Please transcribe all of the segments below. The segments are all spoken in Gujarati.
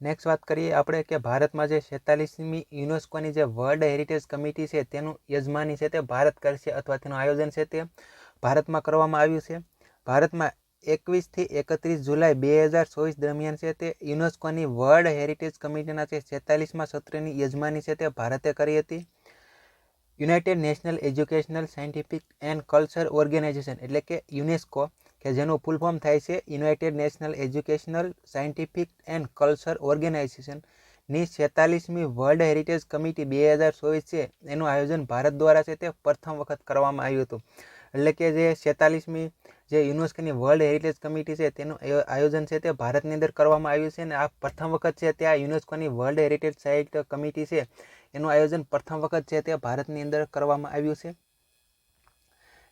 નેક્સ્ટ વાત કરીએ આપણે કે ભારતમાં જે છેતાલીસમી યુનેસ્કોની જે વર્લ્ડ હેરિટેજ કમિટી છે, તેનું યજમાની છે તે ભારત કરશે અથવા તેનું આયોજન છે તે ભારતમાં કરવામાં આવ્યું છે. ભારતમાં એકવીસથી એકત્રીસ જુલાઈ બે હજાર ચોવીસ દરમિયાન છે તે યુનેસ્કોની વર્લ્ડ હેરિટેજ કમિટીના જે છેતાલીસમાં સત્રની યજમાની છે તે ભારતે કરી હતી. United National Educational Scientific and Culture Organization એટલે કે યુનેસ્કો કે જેનું ફૂલ ફોર્મ થાય છે United National Educational Scientific and Culture ઓર્ગેનાઇઝેશનની છેતાલીસમી વર્લ્ડ હેરિટેજ કમિટી બે હજાર ચોવીસ છે. એનું આયોજન ભારત દ્વારા છે તે પ્રથમ વખત કરવામાં આવ્યું હતું. એટલે કે જે છેતાલીસમી જે યુનેસ્કોની વર્લ્ડ હેરિટેજ કમિટી છે તેનું આયોજન છે તે ભારતની અંદર કરવામાં આવ્યું છે. અને આ પ્રથમ વખત છે ત્યાં યુનેસ્કોની વર્લ્ડ હેરિટેજ સાઇટ કમિટી છે. એનું આયોજન પ્રથમ વખત છે તે ભારતની અંદર કરવામાં આવ્યું છે.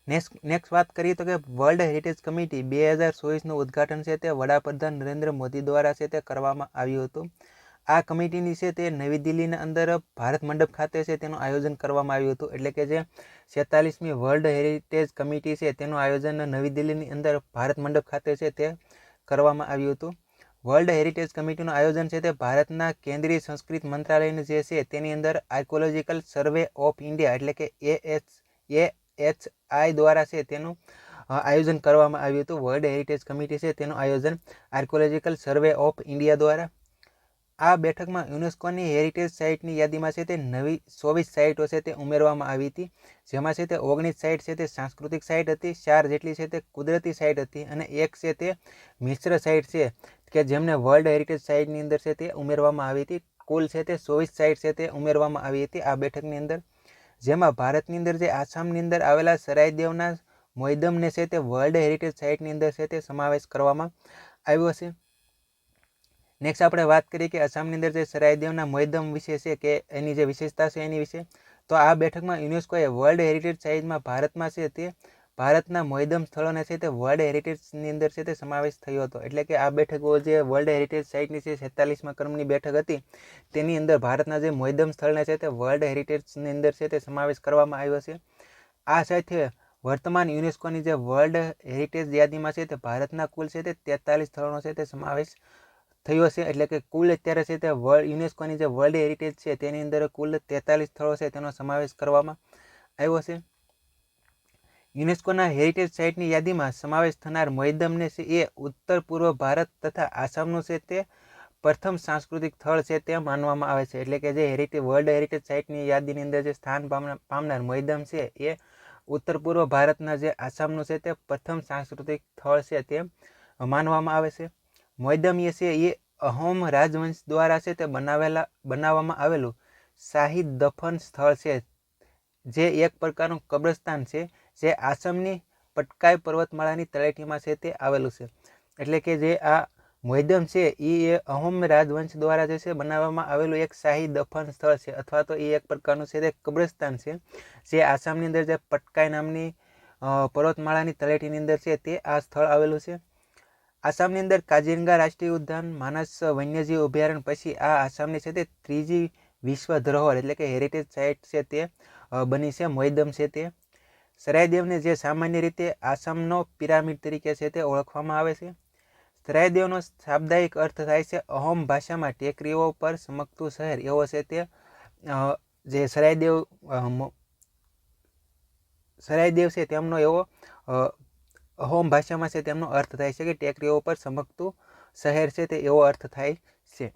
નેક્સ્ટ નેક્સ્ટ વાત કરીએ તો કે વર્લ્ડ હેરિટેજ કમિટી બે હજાર ચોવીસનું ઉદ્ઘાટન છે તે વડાપ્રધાન નરેન્દ્ર મોદી દ્વારા છે તે કરવામાં આવ્યું હતું. આ કમિટીની છે તે નવી દિલ્હીના અંદર ભારત મંડપ ખાતે છે તેનું આયોજન કરવામાં આવ્યું હતું. એટલે કે જે છેતાલીસમી વર્લ્ડ હેરિટેજ કમિટી છે તેનું આયોજન નવી દિલ્હીની અંદર ભારત મંડપ ખાતે છે તે કરવામાં આવ્યું હતું. વર્લ્ડ હેરિટેજ કમિટીનું આયોજન છે તે ભારતના કેન્દ્રીય સંસ્કૃત મંત્રાલયનું જે છે તેની અંદર આર્કોલોજીકલ સર્વે ઓફ ઇન્ડિયા એટલે કે એ એચ એ એચ આઈ દ્વારા છે તેનું આયોજન કરવામાં આવ્યું હતું. વર્લ્ડ હેરિટેજ કમિટી છે તેનું આયોજન આર્કોલોજીકલ સર્વે ઓફ ઇન્ડિયા દ્વારા. આ બેઠકમાં યુનેસ્કોની હેરિટેજ સાઇટની યાદીમાં છે તે નવી ચોવીસ સાઇટો છે તે ઉમેરવામાં આવી હતી. જેમાં છે તે ઓગણીસ સાઇટ છે તે સાંસ્કૃતિક સાઇટ હતી, ચાર જેટલી છે તે કુદરતી સાઇટ હતી અને એક છે તે મિશ્ર સાઇટ છે કે જેમને વર્લ્ડ હેરિટેજ સાઇટની અંદર છે તે ઉમેરવામાં આવી હતી. કુલ છે તે ચોવીસ સાઇટ છે તે ઉમેરવામાં આવી હતી આ બેઠકની અંદર. જેમાં ભારતની અંદર જે આસામની અંદર આવેલા સરાયદેવના મોયદમને છે તે વર્લ્ડ હેરિટેજ સાઇટની અંદર છે તે સમાવેશ કરવામાં આવ્યો છે. નેક્સ્ટ આપણે વાત કરીએ કે આસામની અંદર જે સરાયદેવના મોયદમ વિશે છે કે એની જે વિશેષતા છે એની વિશે, તો આ બેઠકમાં યુનેસ્કોએ વર્લ્ડ હેરિટેજ સાઇટમાં ભારતમાં છે તે ભારતના મોયદમ સ્થળોને છે તે વર્લ્ડ હેરિટેજની અંદર છે તે સમાવેશ થયો હતો. એટલે કે આ બેઠકો જે વર્લ્ડ હેરિટેજ સાઇટની છે, છેતાલીસમાં ક્રમની બેઠક હતી, તેની અંદર ભારતના જે મોયદમ સ્થળને છે તે વર્લ્ડ હેરિટેજની અંદર છે તે સમાવેશ કરવામાં આવ્યો છે. આ સાથે વર્તમાન યુનેસ્કોની જે વર્લ્ડ હેરિટેજ યાદીમાં છે તે ભારતના કુલ છે તે તેતાલીસ સ્થળોનો છે તે સમાવેશ થયો છે. એટલે કે કુલ અત્યારે છે તે વર્લ્ડ યુનેસ્કોની જે વર્લ્ડ હેરિટેજ છે તેની અંદર કુલ તેતાલીસ સ્થળો છે તેનો સમાવેશ કરવામાં આવ્યો છે. યુનેસ્કોના હેરિટેજ સાઇટની યાદીમાં સમાવેશ થનાર મોયદમને છે એ ઉત્તર પૂર્વ ભારત તથા આસામનું છે તે પ્રથમ સાંસ્કૃતિક સ્થળ છે તે માનવામાં આવે છે. એટલે કે જે હેરિટેજ, વર્લ્ડ હેરિટેજ સાઇટની યાદીની અંદર જે સ્થાન પામનાર મૈદમ છે એ ઉત્તર પૂર્વ ભારતના જે આસામનું છે તે પ્રથમ સાંસ્કૃતિક સ્થળ છે તે માનવામાં આવે છે. મૈદમ એ છે એ અહોમ રાજવંશ દ્વારા છે તે બનાવેલા, બનાવવામાં આવેલું શાહી દફન સ્થળ છે, જે એક પ્રકારનું કબ્રસ્તાન છે. જે આસામની પટકાઈ પર્વતમાળાની તળેટીમાં છે તે આવેલું છે. એટલે કે જે આ મોયદમ છે એ અહોમ રાજવંશ દ્વારા જે છે બનાવવામાં આવેલું એક શાહી દફન સ્થળ છે, અથવા તો એ એક પ્રકારનું છે તે કબ્રસ્તાન છે. જે આસામની અંદર જે પટકાઈ નામની પર્વતમાળાની તળેટીની અંદર છે તે આ સ્થળ આવેલું છે. આસામની અંદર કાજીરંગા રાષ્ટ્રીય ઉદ્યાન, માનસ વન્યજીવ અભયારણ્ય પછી આ આસામની છે તે ત્રીજી વિશ્વ ધરોહર એટલે કે હેરિટેજ સાઇટ છે તે બની છે, મોયદમ છે તે. સરાયદેવને જે સામાન્ય રીતે આસામનો પિરામિડ તરીકે છે તે ઓળખવામાં આવે છે. સરાયદેવનો શાબ્દાયિક અર્થ થાય છે અહોમ ભાષામાં ટેકરીઓ પર સમકતું શહેર. એવો છે તે જે સરાયદેવ સરાયદેવ છે તેમનો એવો અહોમ ભાષામાં છે તેમનો અર્થ થાય છે કે ટેકરીઓ પર સમકતું શહેર છે તે એવો અર્થ થાય છે.